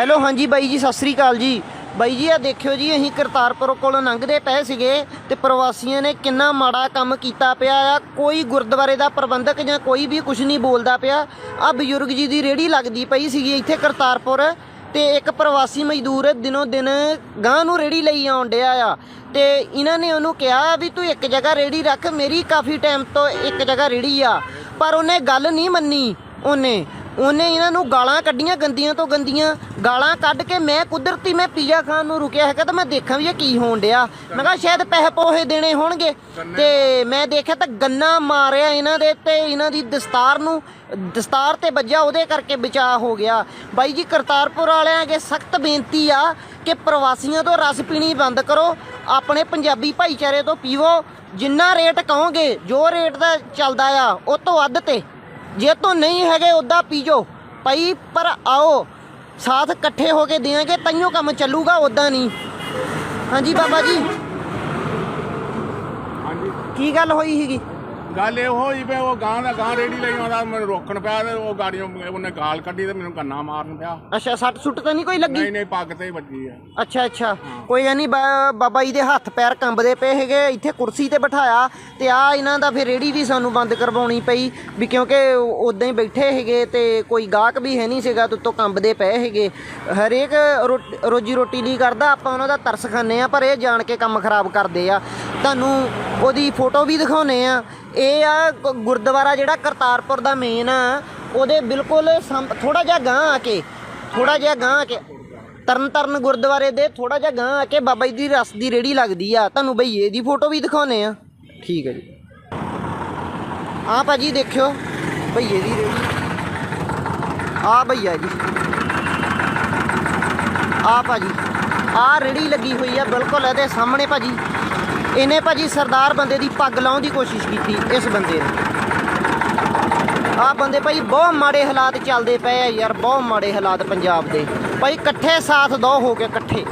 Hello, ਹਾਂਜੀ ਬਾਈ ਜੀ, ਸਤਿ ਸ੍ਰੀ ਅਕਾਲ ਜੀ। ਬਾਈ ਜੀ ਆ ਦੇਖਿਓ ਜੀ, ਅਸੀਂ ਕਰਤਾਰਪੁਰ ਕੋਲੋਂ ਲੰਘਦੇ ਪਏ ਸੀਗੇ ਤੇ ਪ੍ਰਵਾਸੀਆਂ ਨੇ ਕਿੰਨਾ ਮਾੜਾ ਕੰਮ ਕੀਤਾ ਪਿਆ ਆ। ਕੋਈ ਗੁਰਦੁਆਰੇ ਦਾ ਪ੍ਰਬੰਧਕ ਜਾਂ ਕੋਈ ਵੀ ਕੁਝ ਨਹੀਂ ਬੋਲਦਾ ਪਿਆ। ਆ ਬਜ਼ੁਰਗ ਜੀ ਦੀ ਰੇੜੀ ਲੱਗਦੀ ਪਈ ਸੀਗੀ ਇੱਥੇ ਕਰਤਾਰਪੁਰ ਤੇ ਇੱਕ ਪ੍ਰਵਾਸੀ ਮਜ਼ਦੂਰ ਦਿਨੋਂ ਦਿਨ ਗਾਂ ਨੂੰ ਰੇੜੀ ਲਈ ਆਉਣ ਡਿਆ ਆ। ਤੇ ਇਹਨਾਂ ਨੇ ਉਹਨੂੰ ਕਿਹਾ ਵੀ ਤੂੰ ਇੱਕ ਜਗ੍ਹਾ ਰੇੜੀ ਰੱਖ, ਮੇਰੀ ਕਾਫੀ ਟਾਈਮ ਤੋਂ ਇੱਕ ਜਗ੍ਹਾ ਰੇੜੀ ਆ। ਪਰ ਉਹਨੇ ਗੱਲ ਨਹੀਂ ਮੰਨੀ ਉਹਨੇ। ਉਹਨੇ ਇਹਨਾਂ ਨੂੰ ਗਾਲਾਂ ਕੱਢੀਆਂ ਗੰਦੀਆਂ ਤੋਂ ਗੰਦੀਆਂ। ਗਾਲਾਂ ਕੱਢ ਕੇ ਮੈਂ ਕੁਦਰਤੀ ਮੈਂ ਪੀਜ਼ਾ ਖਾਣ ਨੂੰ ਰੁਕਿਆ ਹੈਗਾ ਤਾਂ ਮੈਂ ਦੇਖਾਂ ਵੀ ਇਹ ਕੀ ਹੋਣ ਡਿਆ। ਮੈਂ ਕਿਹਾ ਸ਼ਾਇਦ ਪੈਸੇ ਪੋਹੇ ਦੇਣੇ ਹੋਣਗੇ। ਤੇ ਮੈਂ ਦੇਖਿਆ ਤਾਂ ਗੰਨਾ ਮਾਰਿਆ ਇਹਨਾਂ ਦੇ ਤੇ ਇਹਨਾਂ ਦੀ ਦਸਤਾਰ ਨੂੰ ਦਸਤਾਰ ਤੇ ਵੱਜਾ ਉਹਦੇ ਕਰਕੇ ਬਚਾਅ ਹੋ ਗਿਆ। ਬਾਈ ਜੀ ਕਰਤਾਰਪੁਰ ਵਾਲਿਆਂ ਅੱਗੇ ਸਖਤ ਬੇਨਤੀ ਆ ਕਿ ਪ੍ਰਵਾਸੀਆਂ ਤੋਂ ਰਸ ਪੀਣੀ ਬੰਦ ਕਰੋ। ਆਪਣੇ ਪੰਜਾਬੀ ਭਾਈਚਾਰੇ ਤੋਂ ਪੀਵੋ। ਜਿੰਨਾ ਰੇਟ ਕਹੋਗੇ ਜੋ ਰੇਟ ਦਾ ਚੱਲਦਾ ਆ ਉਹ ਤੋਂ ਵੱਧ ਤੇ। ਜੇ ਤੋਂ ਨਹੀਂ ਹੈਗੇ ਉਦਾਂ ਪੀਜੋ। ਭਾਈ ਪਰ ਆਓ। ਸਾਥ ਇਕੱਠੇ ਹੋ ਕੇ ਦੇਾਂਗੇ ਤਈਓ ਕੰਮ ਚੱਲੂਗਾ ਉਦਾਂ ਨਹੀਂ। ਹਾਂਜੀ ਬਾਬਾ ਜੀ। ਕੀ ਗੱਲ ਹੋਈ ਸੀਗੀ? ਗੱਲ ਇਹ ਹੋਈ ਵੀ ਉਹ ਗਾਂ ਦਾ ਗਾਂ ਰੇੜੀ ਲਈ ਆਉਂਦਾ ਮੈਨੂੰ ਰੋਕਣ ਪਿਆ ਤੇ ਉਹ ਗਾੜੀਆਂ ਉਹਨੇ ਗਾਲ ਕੱਢੀ ਤੇ ਮੈਨੂੰ ਕੰਨਾ ਮਾਰਨ ਪਿਆ। ਅੱਛਾ ਸੱਟ ਸੁੱਟ ਤਾਂ ਨਹੀਂ ਕੋਈ ਲੱਗੀ? ਨਹੀਂ ਨਹੀਂ ਪੱਗ ਤੇ ਹੀ ਵੱਜੀ ਆ। ਅੱਛਾ ਅੱਛਾ। ਕੋਈ ਗੱਲ ਨਹੀਂ ਬਾ- ਬਾਬਾ ਜੀ ਦੇ ਹੱਥ ਪੈਰ ਕੰਬਦੇ ਪਏ ਹੈਗੇ ਇੱਥੇ ਕੁਰਸੀ ਤੇ ਬਿਠਾਇਆ ਤੇ ਆ ਇਹਨਾਂ ਦਾ ਫਿਰ ਰੇੜੀ ਵੀ ਸਾਨੂੰ ਬੰਦ ਕਰਵਾਉਣੀ ਪਈ ਵੀ ਕਿਉਂਕਿ ਉਦਾਂ ਹੀ ਬੈਠੇ ਹੈਗੇ ਤੇ ਕੋਈ ਗਾਹਕ ਵੀ ਹੈ ਨਹੀਂ ਸੀਗਾ ਤੇ ਉੱਤੋਂ ਕੰਬਦੇ ਪਏ ਹੈਗੇ। ਹਰੇਕ ਰੋ- ਰੋਜੀ ਰੋਟੀ ਲਈ ਕਰਦਾ ਆਪਾਂ ਉਹਨਾਂ ਦਾ ਤਰਸ ਖਾਂਦੇ ਆ ਪਰ ਇਹ ਜਾਣ ਕੇ ਕੰਮ ਖਰਾਬ ਕਰਦੇ ਆ। ਤੁਹਾਨੂੰ ਉਹਦੀ ਫੋਟੋ ਵੀ ਦਿਖਾਉਨੇ ਆ ਇਹ ਆ ਗ- ਗੁਰਦੁਆਰਾ ਜਿਹੜਾ ਕਰਤਾਰਪੁਰ ਦਾ ਮੇਨ ਆ ਉਹਦੇ ਬਿਲਕੁਲ ਥੋੜਾ ਜਿਹਾ ਗਾਂ ਆ ਕੇ ਥੋੜਾ ਜਿਹਾ ਗਾਂ ਆ ਕੇ ਤਰਨ ਤਰਨ ਗੁਰਦੁਆਰੇ ਦੇ ਥੋੜਾ ਜਿਹਾ ਗਾਂ ਆ ਕੇ ਬਾਬਾ ਜੀ ਦੀ ਰਸ ਦੀ ਰੇੜੀ ਲੱਗਦੀ ਆ। ਤੁਹਾਨੂੰ ਭਈਏ ਦੀ ਫੋਟੋ ਵੀ ਦਿਖਾਉਨੇ ਆ। ਠੀਕ ਹੈ ਜੀ। ਆ ਭਾਜੀ ਦੇਖਿਓ ਭਈਏ ਦੀ ਰੇੜੀ। ਆ ਭਈਆ ਜੀ। ਆ ਭਾਜੀ ਆ ਰੇੜੀ ਲੱਗੀ ਹੋਈ ਆ ਬਿਲਕੁਲ ਇਹਦੇ ਸਾਹਮਣੇ ਭਾਜੀ। ਇਹਨੇ ਭਾਜੀ ਸਰਦਾਰ ਬੰਦੇ ਦੀ ਪੱਗ ਲਾਉਣ ਦੀ ਕੋਸ਼ਿਸ਼ ਕੀਤੀ, ਇਸ ਬੰਦੇ ਨੇ। ਆ ਬੰਦੇ ਭਾਈ ਬਹੁਤ ਮਾੜੇ ਹਾਲਾਤ ਚੱਲਦੇ ਪਏ ਆ ਯਾਰ, ਬਹੁਤ ਮਾੜੇ ਹਾਲਾਤ ਪੰਜਾਬ ਦੇ। ਭਾਈ ਇਕੱਠੇ ਸਾਥ ਦੋ ਹੋ ਕੇ ਇਕੱਠੇ।